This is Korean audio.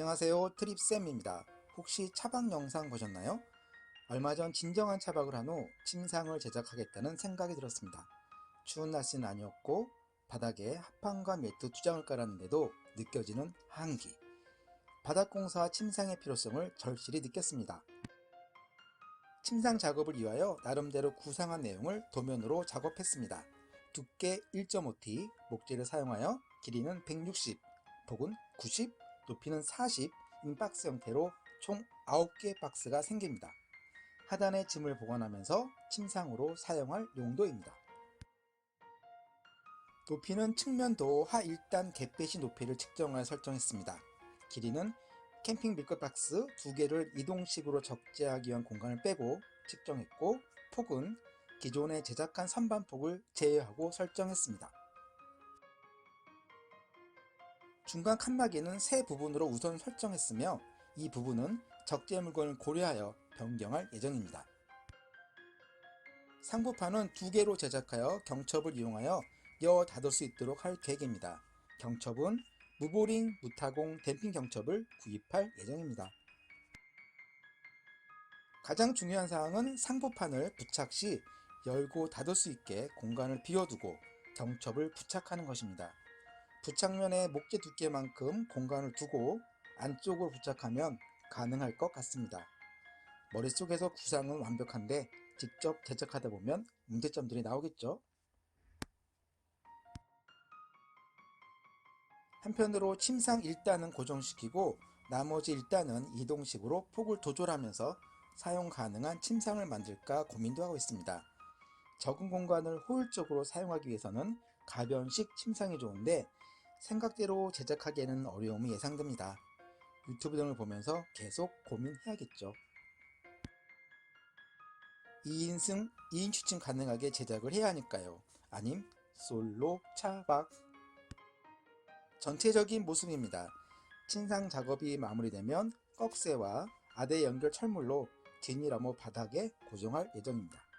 안녕하세요 트립쌤입니다. 혹시 차박 영상 보셨나요? 얼마 전 진정한 차박을 한 후 침상을 제작하겠다는 생각이 들었습니다. 추운 날씨는 아니었고 바닥에 합판과 매트 두 장을 깔았는데도 느껴지는 한기. 바닥공사와 침상의 필요성을 절실히 느꼈습니다. 침상 작업을 위하여 나름대로 구상한 내용을 도면으로 작업했습니다. 두께 1.5T, 목재를 사용하여 길이는 160, 폭은 90, 높이는 40 인 박스 형태로 총 9개의 박스가 생깁니다. 하단에 짐을 보관하면서 침상으로 사용할 용도입니다. 높이는 측면도 하 1단 갯배시 높이를 측정하여 설정했습니다. 길이는 캠핑 밀것 박스 2개를 이동식으로 적재하기 위한 공간을 빼고 측정했고 폭은 기존에 제작한 선반폭을 제외하고 설정했습니다. 중간 칸막이는 세 부분으로 우선 설정했으며 이 부분은 적재 물건을 고려하여 변경할 예정입니다. 상부판은 두 개로 제작하여 경첩을 이용하여 여 닫을 수 있도록 할 계획입니다. 경첩은 무보링, 무타공, 댐핑 경첩을 구입할 예정입니다. 가장 중요한 사항은 상부판을 부착 시 열고 닫을 수 있게 공간을 비워두고 경첩을 부착하는 것입니다. 부착면에 목재 두께만큼 공간을 두고 안쪽으로 부착하면 가능할 것 같습니다. 머릿속에서 구상은 완벽한데 직접 제작하다 보면 문제점들이 나오겠죠? 한편으로 침상 1단은 고정시키고 나머지 1단은 이동식으로 폭을 조절하면서 사용 가능한 침상을 만들까 고민도 하고 있습니다. 적은 공간을 효율적으로 사용하기 위해서는 가변식 침상이 좋은데 생각대로 제작하기에는 어려움이 예상됩니다. 유튜브 등을 보면서 계속 고민해야겠죠. 2인승, 2인 추진 가능하게 제작을 해야 하니까요. 아님 솔로 차박 전체적인 모습입니다. 침상 작업이 마무리되면 꺽쇠와 아대 연결 철물로 지니라모 바닥에 고정할 예정입니다.